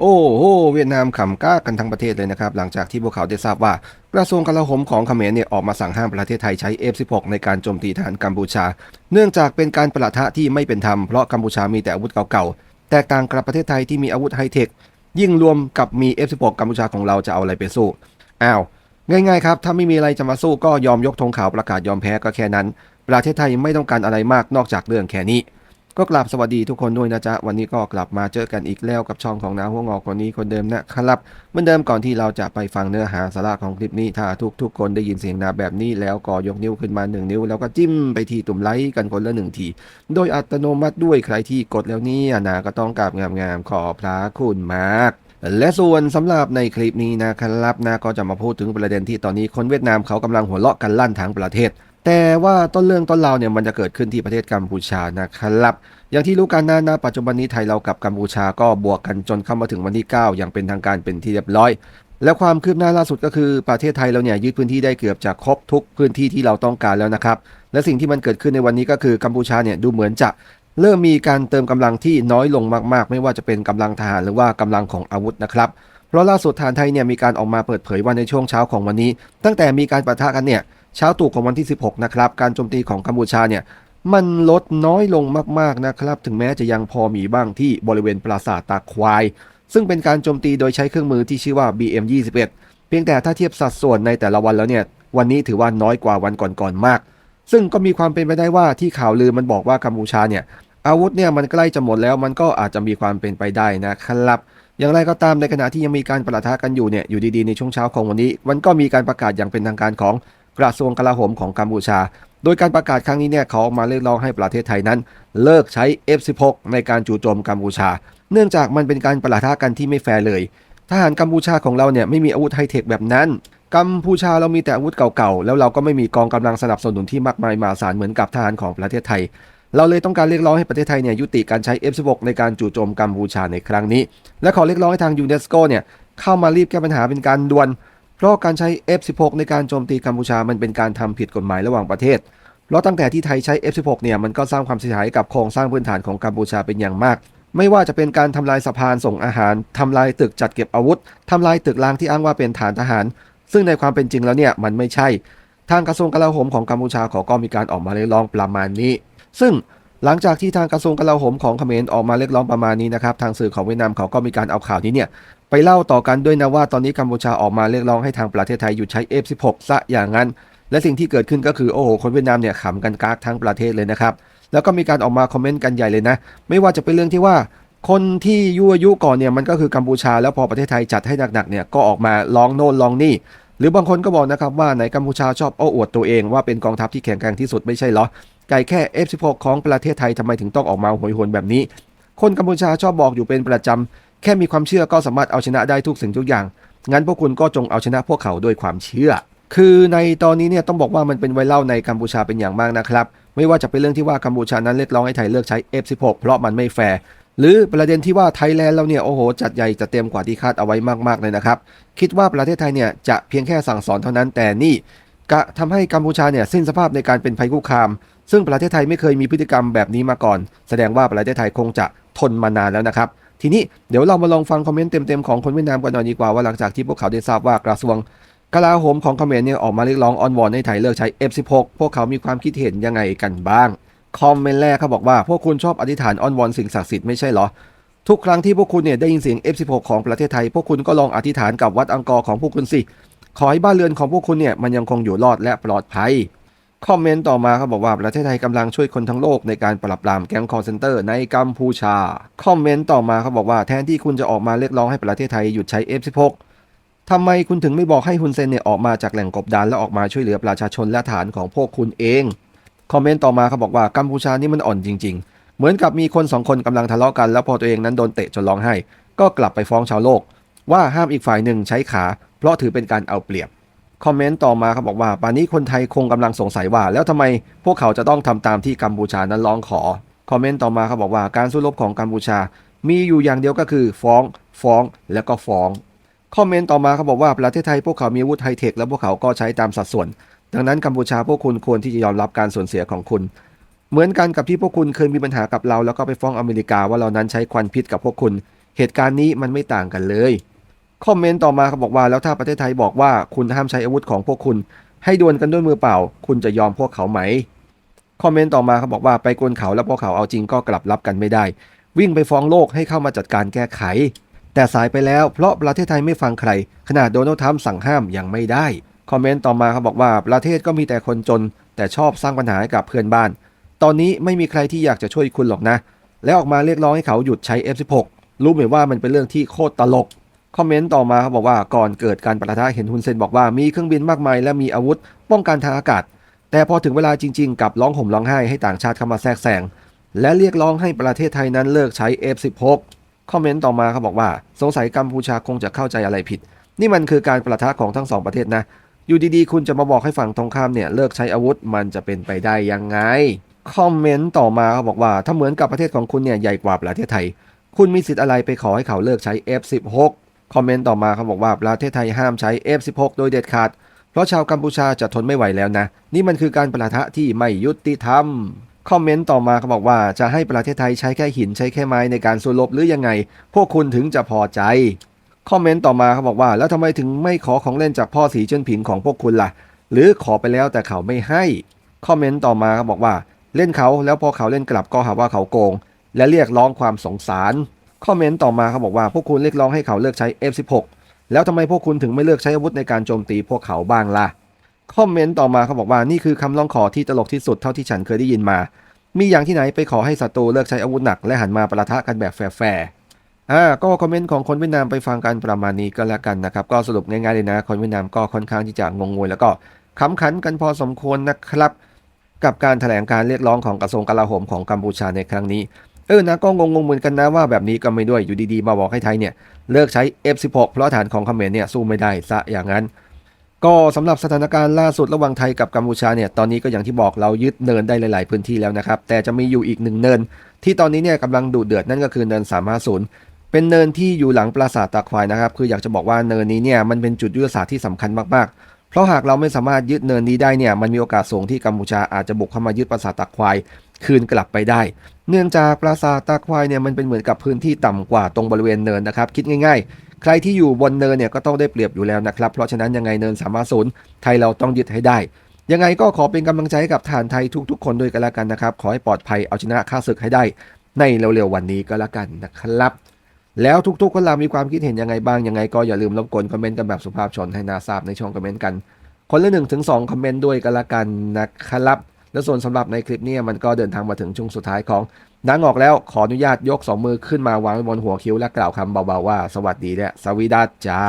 โอ้โหเวียดนามขำก้ากันทั้งประเทศเลยนะครับ หลังจากที่พวกเขาได้ทราบว่า กระทรวงกลาโหมของเขมรเนี่ยออกมาสั่งห้ามประเทศไทยใช้ F16 ในการโจมตีฐานกัมพูชา เนื่องจากเป็นการประทะที่ไม่เป็นธรรมเพราะกัมพูชามีแต่อาวุธเก่าๆ แตกต่างกับประเทศไทยที่มีอาวุธไฮเทค ยิ่งรวมกับมี F16 กัมพูชาของเราจะเอาอะไรไปสู้อ้าวง่ายๆครับถ้าไม่มีอะไรจะมาสู้ก็ยอมยกธงขาวประกาศยอมแพ้ก็แค่นั้น ประเทศไทยไม่ต้องการอะไรมากนอกจากเรื่องแค่นี้ ก็กลับสวัสดีทุกคนด้วยนะจ๊ะ วันนี้ก็กลับมาเจอกันอีกแล้วกับช่องของน้าหัวงอกคนนี้คนเดิมนะครับเหมือนเดิมก่อนที่เราจะไปฟังเนื้อหาสาระของคลิปนี้ถ้าทุกทุกๆคนได้ยินเสียงนาแบบนี้แล้วก็ยกนิ้วขึ้นมาหนึ่งนิ้ว แล้วก็จิ้มไปที่ตุ่มไลค์กันคนละหนึ่งที โดยอัตโนมัติด้วยใครที่กดแล้วเนี่ยนาก็ต้องกราบงามๆขอพระคุณมากและส่วนสำหรับในคลิปนี้นะครับนะก็จะมาพูดถึงประเด็นที่ตอนนี้คนเวียดนามเขากำลังหัวเราะกันลั่นทั้งประเทศ แต่ว่าต้นเรื่องต้นราวเนี่ยมันจะเกิดขึ้นที่ประเทศกัมพูชานะครับ อย่างที่รู้กันนะนะปัจจุบันนี้ไทยเรากับกัมพูชาก็บวกกันจนเข้ามาถึงวันที่ 9 อย่างเป็นทางการเป็นที่เรียบร้อย และความคืบหน้าล่าสุดก็คือประเทศไทยเราเนี่ยยึดพื้นที่ได้เกือบจะครบทุกพื้นที่ที่เราต้องการแล้วนะครับ และสิ่งที่มันเกิดขึ้นในวันนี้ก็คือกัมพูชาเนี่ยดูเหมือนจะเริ่มมีการเติมกำลังที่น้อยลงมาก ๆ ไม่ว่าจะเป็นกำลังทหารหรือว่ากำลังของอาวุธนะครับเพราะล่าสุดทารไทยเนี่ยมีการออกมาเปิดเผยว่าในช่วงเช้าของวันนี้ ตั้งแต่มีการปะทะกันเนี่ย เช้าตรู่ของวันที่ 16 นะครับ การโจมตีของกัมพูชาเนี่ยมันลดน้อยลงมากๆนะครับ ถึงแม้จะยังพอมีบ้างที่บริเวณปราสาทตาควาย ซึ่งเป็นการโจมตีโดยใช้เครื่องมือที่ชื่อว่า BM21 เพียงแต่ถ้าเทียบสัดส่วนในแต่ละวันแล้วเนี่ย วันนี้ถือว่าน้อยกว่าวันก่อนๆมาก ซึ่งก็มีความเป็นไปได้ว่าที่ข่าวลือมันบอกว่ากัมพูชาเนี่ยอาวุธเนี่ยมันใกล้จะหมดแล้วมันก็อาจจะมีความเป็นไปได้นะครับ อย่างไรก็ตามในขณะที่ยังมีการประทะกันอยู่เนี่ยอยู่ดีๆในช่วงเช้าของวันนี้ มันก็มีการประกาศอย่างเป็นทางการของ กระทรวงกลาโหมของกัมพูชา โดยการประกาศครั้งนี้เนี่ยเขาออกมาเรียกร้องให้ประเทศไทยนั้น เลิกใช้ F16 ในการจู่โจมกัมพูชา เนื่องจากมันเป็นการประทะกันที่ไม่แฟร์เลยทหารกัมพูชาของเราเนี่ยไม่มีอาวุธไฮเทคแบบนั้น กัมพูชาเรามีแต่อาวุธเก่าๆ แล้วเราก็ไม่มีกองกำลังสนับสนุนที่มากมายมหาศาลเหมือนกับทหารของประเทศไทย เราเลยต้องการเรียกร้องให้ประเทศไทยเนี่ยยุติการใช้ F16 ในการจู่โจมกัมพูชาในครั้งนี้ และขอเรียกร้องให้ทางยูเนสโกเนี่ยเข้ามารีบแก้ปัญหาเป็นการด่วน เพราะการใช้ F16 ในการโจมตีกัมพูชามันเป็นการทำผิดกฎหมายระหว่างประเทศ เพราะตั้งแต่ที่ไทยใช้ F16 เนี่ยมันก็สร้างความเสียหายกับโครงสร้างพื้นฐานของกัมพูชาเป็นอย่างมาก ไม่ว่าจะเป็นการทำลายสะพานส่งอาหารทำลายตึกจัดเก็บอาวุธทำลายตึกรางที่อ้างว่าเป็นฐานทหาร ซึ่งในความเป็นจริงแล้วเนี่ยมันไม่ใช่ ทางกระทรวงกลาโหมของกัมพูชาเขาก็มีการออกมาเรียกร้องประมาณนี้ ซึ่งหลังจากที่ทางกระทรวงกลาโหมของเขมรออกมาเรียกร้องประมาณนี้นะครับ ทางสื่อของเวียดนามเขาก็มีการเอาข่าวนี้เนี่ย ไปเล่าต่อกันด้วยนะว่าตอนนี้กัมพูชาออกมาเรียกร้องให้ทางประเทศไทยหยุดใช้ F16 ซะอย่างนั้น และสิ่งที่เกิดขึ้นก็คือโอ้โหคนเวียดนามเนี่ยขำกันกากทั้งประเทศเลยนะครับแล้วก็มีการออกมาคอมเมนต์กันใหญ่เลยนะ ไม่ว่าจะเป็นเรื่องที่ว่า คนที่ยั่วยุก่อนเนี่ยมันก็คือกัมพูชา แล้วพอประเทศไทยจัดให้หนักๆเนี่ยก็ออกมาร้องโน่นร้องนี่ หรือบางคนก็บอกนะครับว่าไหนกัมพูชาชอบโอ้อวดตัวเองว่าเป็นกองทัพที่แข็งแกร่งที่สุดไม่ใช่เหรอไก่แค่ F16 ของประเทศไทยทำไมถึงต้องออกมาโหยหวนแบบนี้ คนกัมพูชาชอบบอกอยู่เป็นประจำ แค่มีความเชื่อก็สามารถเอาชนะได้ทุกสิ่งทุกอย่าง งั้นพวกคุณก็จงเอาชนะพวกเขาด้วยความเชื่อ คือในตอนนี้เนี่ยต้องบอกว่ามันเป็นไวรัลในกัมพูชาเป็นอย่างมากนะครับ ไม่ว่าจะเป็นเรื่องที่ว่ากัมพูชานั้นเรียกร้องให้ไทยเลิกใช้ F16 เพราะมันไม่แฟร์หรือประเด็นที่ว่าไทยแลนด์เราเนี่ยโอ้โหจัดใหญ่จัดเต็มกว่าที่คาดเอาไว้มากๆเลยนะครับ คิดว่าประเทศไทยเนี่ยจะเพียงแค่สั่งสอนเท่านั้นแต่นี่กะทำให้กัมพูชาเนี่ยสิ้นสภาพในการเป็นภัยคุกคาม ซึ่งประเทศไทยไม่เคยมีพฤติกรรมแบบนี้มาก่อน แสดงว่าประเทศไทยคงจะทนมานานแล้วนะครับ ทีนี้เดี๋ยวเรามาลองฟังคอมเมนต์เต็มๆของคนเวียดนามกันหน่อยดีกว่าว่าหลังจากที่พวกเขาได้ทราบว่ากระทรวงกลาโหมของเขมรเนี่ยออกมาเรียกร้องออนวอนให้ไทยเลิกใช้ F16 พวกเขามีความคิดเห็นยังไงกันบ้าง คอมเมนต์แรกเขาบอกว่าพวกคุณชอบอธิษฐานอ้อนวอนสิ่งศักดิ์สิทธิ์ไม่ใช่เหรอ ทุกครั้งที่พวกคุณเนี่ยได้ยินเสียง F16 ของประเทศไทย พวกคุณก็ลองอธิษฐานกับวัดอังกอร์ของพวกคุณสิ ขอให้บ้านเรือนของพวกคุณเนี่ยมันยังคงอยู่รอดและปลอดภัย คอมเมนต์ต่อมาเขาบอกว่าประเทศไทยกำลังช่วยคนทั้งโลกในการปราบปรามแก๊งคอร์เซนเตอร์ในกัมพูชา คอมเมนต์ต่อมาเขาบอกว่าแทนที่คุณจะออกมาเรียกร้องให้ประเทศไทยหยุดใช้ F16 ทำไมคุณถึงไม่บอกให้ฮุนเซนเนี่ยออกมาจากแหล่งกบดานและออกมาช่วยเหลือประชาชนและฐานของพวกคุณเอง คอมเมนต์ต่อมาเขาบอกว่ากัมพูชานี่มันอ่อนจริง ๆ เหมือนกับมีคนสองคนกำลังทะเลาะกัน แล้วพอตัวเองนั้นโดนเตะจนร้องไห้ ก็กลับไปฟ้องชาวโลก ว่าห้ามอีกฝ่ายหนึ่งใช้ขา เพราะถือเป็นการเอาเปรียบ คอมเมนต์ต่อมาเขาบอกว่าป่านนี้คนไทยคงกำลังสงสัยว่า แล้วทำไมพวกเขาจะต้องทำตามที่กัมพูชานั้นร้องขอ คอมเมนต์ต่อมาเขาบอกว่าการสู้รบของกัมพูชา มีอยู่อย่างเดียวก็คือฟ้อง ฟ้องแล้วก็ฟ้อง คอมเมนต์ต่อมาเขาบอกว่าประเทศไทยพวกเขามีอาวุธไฮเทคและพวกเขาก็ใช้ตามสัดส่วน ดังนั้นกัมพูชาพวกคุณควรที่จะยอมรับการสูญเสียของคุณ เหมือนกันกับที่พวกคุณเคยมีปัญหากับเราแล้วก็ไปฟ้องอเมริกาว่าเรานั้นใช้ควันพิษกับพวกคุณ เหตุการณ์นี้มันไม่ต่างกันเลย คอมเมนต์ต่อมาเขาบอกว่าแล้วถ้าประเทศไทยบอกว่าคุณห้ามใช้อาวุธของพวกคุณ ให้ดวลกันด้วยมือเปล่า คุณจะยอมพวกเขาไหมคอมเมนต์ต่อมาเขาบอกว่าไปกวนเขาแล้วพอเขาเอาจริงก็กลับรับกันไม่ได้ วิ่งไปฟ้องโลกให้เข้ามาจัดการแก้ไข แต่สายไปแล้วเพราะประเทศไทยไม่ฟังใคร ขนาดโดนัลด์ทรัมป์สั่งห้ามยังไม่ได้คอมเมนต์ต่อมาเขาบอกว่าประเทศก็มีแต่คนจน แต่ชอบสร้างปัญหาให้กับเพื่อนบ้าน ตอนนี้ไม่มีใครที่อยากจะช่วยคุณหรอกนะ แล้วออกมาเรียกร้องให้เขาหยุดใช้ F16 รู้ไหมว่ามันเป็นเรื่องที่โคตรตลก คอมเมนต์ต่อมาเขาบอกว่าก่อนเกิดการประทะเห็นฮุนเซนบอกว่ามีเครื่องบินมากมายและมีอาวุธ ป้องกันทางอากาศ แต่พอถึงเวลาจริง ๆ กับร้องห่มร้องไห้ให้ต่างชาติเข้ามาแทรกแซงและเรียกร้องให้ประเทศไทยนั้นเลิกใช้ F16 คอมเมนต์ต่อมาเขาบอกว่า สงสัยกัมพูชาคงจะเข้าใจอะไรผิด นี่มันคือการประทะของทั้งสองประเทศนะ อยู่ดีๆ คุณจะมาบอกให้ฝั่งตรงข้ามเนี่ยเลิกใช้อาวุธมันจะเป็นไปได้ยังไง คอมเมนต์ต่อมาเขาบอกว่า ถ้าเหมือนกับประเทศของคุณเนี่ยใหญ่กว่าประเทศไทย คุณมีสิทธิ์อะไรไปขอให้เขาเลิกใช้ F16 คอมเมนต์ต่อมาเขาบอกว่าประเทศไทยห้ามใช้ F16 โดยเด็ดขาด เพราะชาวกัมพูชาจะทนไม่ไหวแล้วนะ นี่มันคือการประทะที่ไม่ยุติธรรมคอมเมนต์ต่อมาเขาบอกว่าจะให้ประเทศไทยใช้แค่หินใช้แค่ไม้ในการสู้รบหรือยังไง พวกคุณถึงจะพอใจคอมเมนต์ต่อมาเขาบอกว่า แล้วทำไมถึงไม่ขอของเล่นจากพ่อสีเจิ้นผิงของพวกคุณล่ะ หรือขอไปแล้วแต่เขาไม่ให้คอมเมนต์ต่อมาเขาบอกว่า เล่นเขาแล้วพอเขาเล่นกลับก็หาว่าเขาโกง และเรียกร้องความสงสาร คอมเมนต์ต่อมาเขาบอกว่าพวกคุณเรียกร้องให้เขาเลิกใช้ F16 แล้วทำไมพวกคุณถึงไม่เลือกใช้อาวุธในการโจมตีพวกเขาบ้างล่ะ คอมเมนต์ต่อมาเขาบอกว่านี่คือคำร้องขอที่ตลกที่สุดเท่าที่ฉันเคยได้ยินมา มีอย่างที่ไหนไปขอให้ศัตรูเลิกใช้อาวุธหนักและหันมาประทะกันแบบแฟร์ๆอ่าก็คอมเมนต์ของคนเวียดนามไปฟังกันประมาณนี้ก็แล้วกันนะครับ ก็สรุปง่ายๆเลยนะ คนเวียดนามก็ค่อนข้างที่จะงงงวยแล้วก็ขำขันกันพอสมควรนะครับ กับการแถลงการเรียกร้องของกระทรวงกลาโหมของกัมพูชาในครั้งนี้ เออนะก็งงๆเหมือนกันนะว่าแบบนี้ก็ไม่ด้วยอยู่ดีๆ มาบอกให้ไทยเนี่ย เลิกใช้ F16 เพราะฐานของเขมรเนี่ยสู้ไม่ได้ซะอย่างนั้น ก็สำหรับสถานการณ์ล่าสุดระหว่างไทยกับกัมพูชาเนี่ยตอนนี้ก็อย่างที่บอกเรายึดเนินได้หลาย ๆพื้นที่แล้วนะครับ แต่จะมีอยู่อีกหนึ่งเนิน ที่ตอนนี้เนี่ยกำลังดูเดือดนั่นก็คือเนิน 350 เป็นเนินที่อยู่หลังปราสาทตาควายนะครับคืออยากจะบอกว่าเนินนี้เนี่ยมันเป็นจุดยุทธศาสตร์ที่สำคัญมากๆ เพราะหากเราไม่สามารถยึดเนินนี้ได้เนี่ยมันมีโอกาสสูงที่กัมพูชาอาจจะบุกเข้ามายึดปราสาทตาควายคืนกลับไปได้ เนื่องจากปราสาทตาควายเนี่ยมันเป็นเหมือนกับพื้นที่ต่ำกว่าตรงบริเวณเนินนะครับ คิดง่ายๆ ใครที่อยู่บนเนินเนี่ยก็ต้องได้เปรียบอยู่แล้วนะครับ เพราะฉะนั้นยังไงเนินสามารถศูนย์ไทยเราต้องยึดให้ได้ ยังไงก็ขอเป็นกำลังใจให้กับทหารไทยทุกๆ คนด้วยกันล้วกันนะครับ ขอให้ปลอดภัยเอาชนะข้าศึกให้ได้ ในเร็วๆวันนี้ก็แล้วกันนะครับ แล้วทุกๆคนเรามีความคิดเห็นยังไงบ้างยังไงก็อย่าลืมรบกวนคอมเมนต์กันแบบสุภาพชนให้นาทราบในช่องคอมเมนต์กัน คนละหนึ่งถึงสองคอมเมนต์ด้วยกันละกันนะครับและส่วนสำหรับในคลิปนี้มันก็เดินทางมาถึงช่วงสุดท้ายของนังออกแล้วขออนุญาตยกสองมือขึ้นมาวางไว้บนหัวคิ้วและกล่าวคำเบาๆว่า สวัสดีและสวีดัสจ้า